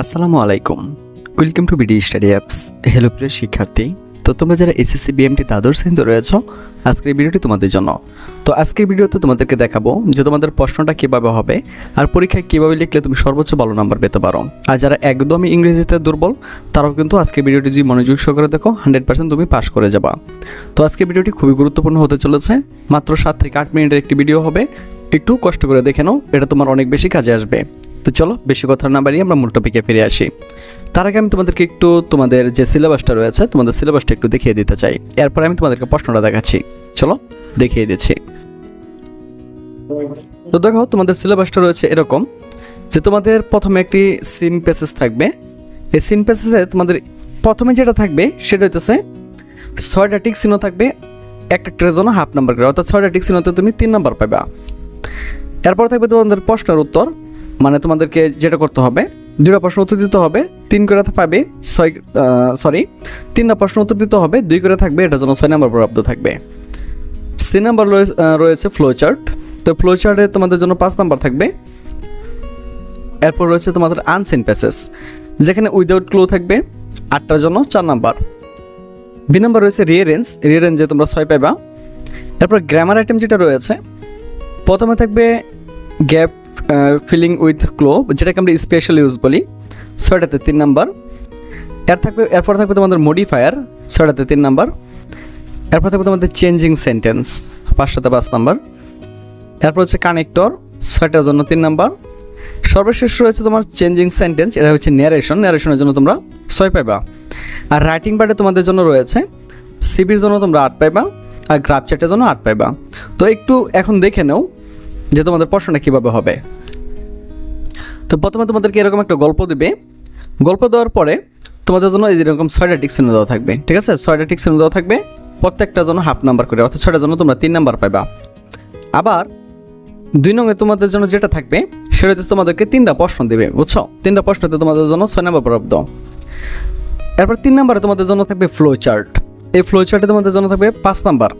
আসসালামু আলাইকুম। Welcome to BD study apps hello প্রিয় শিক্ষার্থী। তো তোমরা যারা এসএসসি বিএমটি দ্বাদশ শ্রেণীতে রয়েছো, আজকের ভিডিওটি তোমাদের জন্য। তো আজকের ভিডিওতে তোমাদেরকে দেখাবো যে তোমাদের প্রশ্নটা কীভাবে হবে আর পরীক্ষায় কীভাবে লিখলে তুমি সর্বোচ্চ ভালো নাম্বার পেতে পারো। আর যারা একদমই ইংরেজিতে দুর্বল, তারাও কিন্তু আজকের ভিডিওটি যদি মনোযোগ সহকারে দেখো হান্ড্রেড পার্সেন্ট তুমি পাস করে যাবা। তো আজকের ভিডিওটি খুবই গুরুত্বপূর্ণ হতে চলেছে। মাত্র সাত থেকে আট মিনিটের একটি ভিডিও হবে। একটু কষ্ট করে দেখে নাও, এটা তোমার অনেক বেশি কাজে আসবে। তো চলো, বেশি কথা না বাড়িয়ে আমরা মূল টপিকে ফিরে আসি। তার আগে আমি তোমাদেরকে একটু তোমাদের যে সিলেবাসটা রয়েছে, তোমাদের সিলেবাসটা একটু দেখিয়ে দিতে চাই। এরপর আমি তোমাদেরকে প্রশ্নটা দেখাচ্ছি। চলো, দেখিয়ে দিচ্ছি। তো দেখো, তোমাদের সিলেবাসটা রয়েছে এরকম যে তোমাদের প্রথমে একটি সিন প্যাসেজ থাকবে। এই সিন প্যাসেজে তোমাদের প্রথমে যেটা থাকবে, সেটা হইতেছে ছয়টা টিক চিহ্ন থাকবে, একটা একটার জন্য হাফ নাম্বার করে। অর্থাৎ ছয়টা টিক চিহ্নতে তুমি তিন নাম্বার পাবা এরপর থাকবে তোমাদের প্রশ্নের উত্তর। মানে তোমাদেরকে যেটা করতে হবে দুটা প্রশ্ন উত্তর দিতে হবে, তিন করে পাবে ছয় সরি তিনটা প্রশ্ন উত্তর দিতে হবে, দুই করে থাকবে, এটার জন্য ছয় নাম্বার প্রাপ্ত থাকবে। সি নাম্বার রয়েছে ফ্লো চার্ট তো ফ্লো চার্টে তোমাদের জন্য পাঁচ নাম্বার থাকবে। এরপর রয়েছে তোমাদের আনসিন প্যাসেজ যেখানে উইদাউট ক্লো থাকবে, আটটার জন্য চার নাম্বার। বি নাম্বার রয়েছে রিয়ারেন্স রিয়ারেন্সে তোমরা ছয় পাইবা। এরপর গ্রামার আইটেম যেটা রয়েছে, প্রথমে থাকবে গ্যাপ ফিলিং উইথ ক্লো যেটাকে আমরা স্পেশাল ইউজ বলি, ছয়টাতে তিন নাম্বার এর থাকবে এরপর থাকবে তোমাদের মডিফায়ার ছয়টাতে তিন নাম্বার এরপর থাকবে তোমাদের চেঞ্জিং সেন্টেন্স পাঁচটাতে পাঁচ নাম্বার এরপর হচ্ছে কানেক্টর ছয়টার জন্য তিন নাম্বার সর্বশেষ রয়েছে তোমার চেঞ্জিং সেন্টেন্স এটা হচ্ছে ন্যারেশন ন্যারেশনের জন্য তোমরা ছয় পাইবা। আর রাইটিং পার্টে তোমাদের জন্য রয়েছে সিবির জন্য তোমরা আট পাইবা, আর গ্রাফ চ্যাটের জন্য আট পাইবা। তো একটু এখন দেখে নাও যে তোমাদের প্রশ্নটা কীভাবে হবে। তো প্রথমে তোমাদেরকে এরকম একটা গল্প দেবে। গল্প দেওয়ার পরে তোমাদের জন্য এই যেরকম ছয়টা টিক চিহ্ন দেওয়া থাকবে, ঠিক আছে? ছয়টা টিক চিহ্ন দেওয়া থাকবে, প্রত্যেকটা জন্য হাফ নাম্বার করে, অর্থাৎ ছয়টা জন্য তোমরা তিন নাম্বার পাইবা। আবার দুই নঙ্গে তোমাদের জন্য যেটা থাকবে, সেটা হচ্ছে তোমাদেরকে তিনটা প্রশ্ন দেবে, বুঝছ? তিনটা প্রশ্নতে তোমাদের জন্য ছয় নাম্বার প্রাপ্ত এরপর তিন নাম্বারে তোমাদের জন্য থাকবে ফ্লো চার্ট এই ফ্লো চার্টে তোমাদের জন্য থাকবে পাঁচ নাম্বার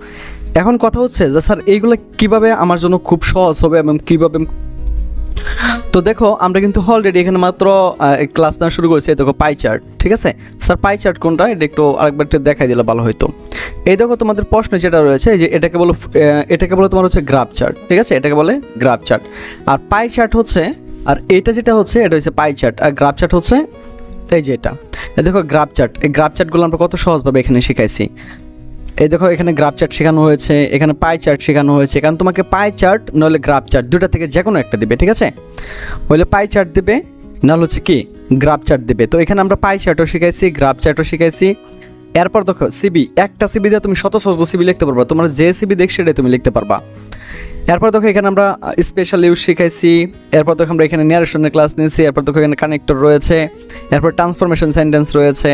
এখন কথা হচ্ছে যে, স্যার, এইগুলো কীভাবে আমার জন্য খুব সহজ হবে এবং কীভাবে তো দেখো, আমরা কিন্তু অলরেডি এখানে মাত্র ক্লাস নেওয়া শুরু করেছি দেখো পাই চার্ট ঠিক আছে? স্যার পাই চার্ট কোনটা? এটা একটু আরেকবার একটু দেখাই দিলে ভালো হতো এই দেখো তোমাদের প্রশ্ন যেটা রয়েছে যে এটাকে বলো এটাকে বলে তোমার হচ্ছে গ্রাফ চার্ট ঠিক আছে? এটাকে বলে গ্রাফ চার্ট আর পাই চার্ট হচ্ছে, আর এটা যেটা হচ্ছে, এটা হচ্ছে পাই চার্ট আর গ্রাফ চার্ট হচ্ছে, এই যে এটা। দেখো গ্রাফ চার্ট এই গ্রাফ চার্টগুলো আমরা কত সহজভাবে এখানে শিখাইছি। এই দেখো, এখানে গ্রাফ চার্ট শেখানো হয়েছে, এখানে পাই চার্ট শেখানো হয়েছে। এখানে তোমাকে পাই চার্ট নাহলে গ্রাফ চার্ট দুটা থেকে যে কোনো একটা দেবে, ঠিক আছে? হইলে পাই চার্ট দেবে, নাহলে হচ্ছে কি গ্রাফ চার্ট দেবে। তো এখানে আমরা পাই চার্টও শিখাইছি গ্রাফ চার্টও শিখাইছি। এরপর দেখো সিবি একটা সিবি দিয়ে তুমি শত শত সিবি লিখতে পারবা। তোমার যে সিবি দেখ, সেটাই তুমি লিখতে পারবা। এরপর দেখো এখানে আমরা স্পেশাল ইউজ শিখাইছি। এরপর দেখো আমরা এখানে নিয়ারেশনের ক্লাস নিয়েছি। এরপর দেখো এখানে কানেক্টর রয়েছে। এরপর ট্রান্সফরমেশন সেন্টেন্স রয়েছে।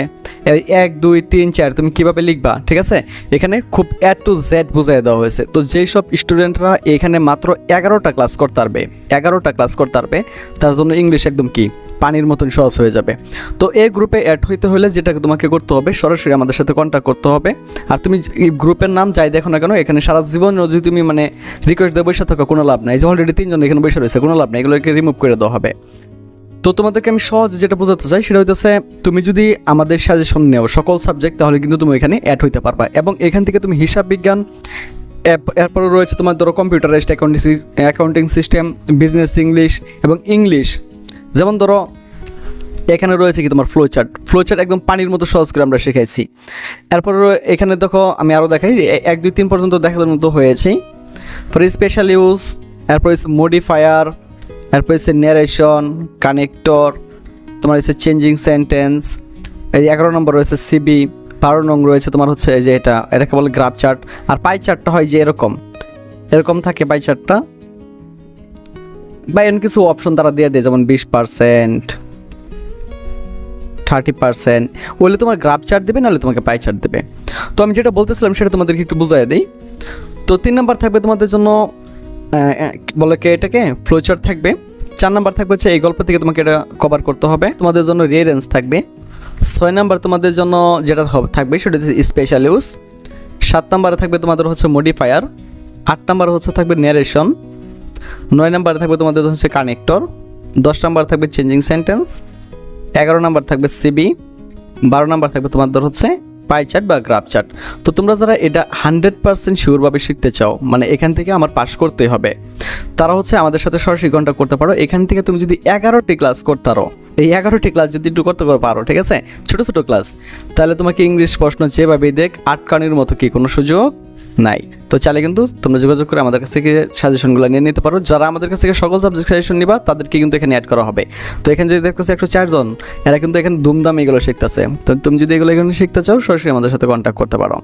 এক, দুই, তিন, চার, তুমি কীভাবে লিখবা, ঠিক আছে? এখানে খুব এ টু জেড বুঝাই দেওয়া হয়েছে। তো যেই সব স্টুডেন্টরা এখানে মাত্র এগারোটা ক্লাস করতে পারবে, এগারোটা ক্লাস করতে পারবে, তার জন্য ইংলিশ একদম কি পানির মতন সহজ হয়ে যাবে। তো এই গ্রুপে অ্যাড হইতে হলে যেটা তোমাকে করতে হবে, সরাসরি আমাদের সাথে কন্ট্যাক্ট করতে হবে। আর তুমি এই গ্রুপের নাম যাই দেখো না কেন, এখানে সারা জীবন যদি তুমি মানে রিকোয়েস্ট দিয়ে বসে থাকো, কোনো লাভ নাই। যে অলরেডি তিনজন এখানে বসে রয়েছে, কোনো লাভ নাই, এগুলোকে রিমুভ করে দেওয়া হবে। তো তোমাদেরকে আমি সহজ যেটা বোঝাতে চাই, সেটা হইতেছে তুমি যদি আমাদের সাজেশন নেও সকল সাবজেক্ট তাহলে কিন্তু তুমি এখানে অ্যাড হইতে পারবা। এবং এখান থেকে তুমি হিসাব বিজ্ঞান এরপ- এরপরে রয়েছে তোমার ধরো computerised accounting accounting system business English এবং ইংলিশ যেমন ধরো, এখানে রয়েছে কি তোমার ফ্লো চার্ট চার্ট একদম পানির মতো সহজ করে আমরা শিখাইছি। এরপর এখানে দেখো, আমি আরও দেখাই এক, দুই, তিন পর্যন্ত দেখার মতো হয়েছে। ফর স্পেশাল ইউজ এরপর হচ্ছে মডিফায়ার এরপর হচ্ছে ন্যারেশন কানেক্টর তোমার হচ্ছে চেঞ্জিং সেন্টেন্স এই এগারো নম্বর রয়েছে সিবি বারো নং রয়েছে তোমার হচ্ছে যে এটা, এটাকে বলে গ্রাফ চার্ট আর পাই চার্টটা হয় যে এরকম। এরকম থাকে পাই চার্টটা বা এমন কিছু অপশন তারা দিয়ে দেয়, যেমন বিশ পার্সেন্ট থার্টি পার্সেন্ট ওইলে তোমার গ্রাফ চার্ট দেবে, নাহলে তোমাকে পাই চার্ট দেবে। তো আমি যেটা বলতেছিলাম, সেটা তোমাদেরকে একটু বুঝাই দিই। তো তিন নাম্বার থাকবে তোমাদের জন্য বলে কে এটাকে? ফ্লো চার্ট থাকবে। চার নাম্বার থাকবে হচ্ছে, এই গল্প থেকে তোমাকে এটা কভার করতে হবে। তোমাদের জন্য রিয়ারেন্স থাকবে। ছয় নাম্বার তোমাদের জন্য যেটা থাকবে, সেটা হচ্ছে স্পেশাল ইউজ সাত নাম্বারে থাকবে তোমাদের হচ্ছে মডিফায়ার আট নাম্বার হচ্ছে থাকবে ন্যারেশন নয় নাম্বারে থাকবে তোমাদের হচ্ছে কানেক্টর দশ নাম্বার থাকবে চেঞ্জিং সেন্টেন্স এগারো নাম্বার থাকবে সিবি বারো নাম্বার থাকবে তোমাদের হচ্ছে পাই চার্ট বা গ্রাফ চার্ট তো তোমরা যারা এটা হান্ড্রেড পার্সেন্ট শিওরভাবে শিখতে চাও মানে এখান থেকে আমার পাস করতে হবে, তারা হচ্ছে আমাদের সাথে সরাসরি কন্ট্যাক্ট করতে পারো। এখান থেকে তুমি যদি এগারোটি ক্লাস করতে পারো, এই এগারোটি ক্লাস যদি একটু করতে পারো ঠিক আছে? ছোটো ছোটো ক্লাস তাহলে তোমাকে ইংলিশ প্রশ্ন যেভাবে দেখ, আটকানির মতো কি কোনো সুযোগ নাই। তো চাইলে কিন্তু তোমরা যোগাযোগ করে আমাদের কাছ থেকে সাজেশনগুলো নিয়ে নিতে পারো। যারা আমাদের কাছ থেকে সকল সাবজেক্ট সাজেশন নিবা, তাদেরকে কিন্তু এখানে অ্যাড করা হবে। তো এখানে যদি দেখতেছো একশো চারজন এরা কিন্তু এখানে ধুমধাম এগুলো শিখতেছে। তো তুমি যদি এগুলো এখানে শিখতে চাও, সরাসরি আমাদের সাথে কন্ট্যাক্ট করতে পারো।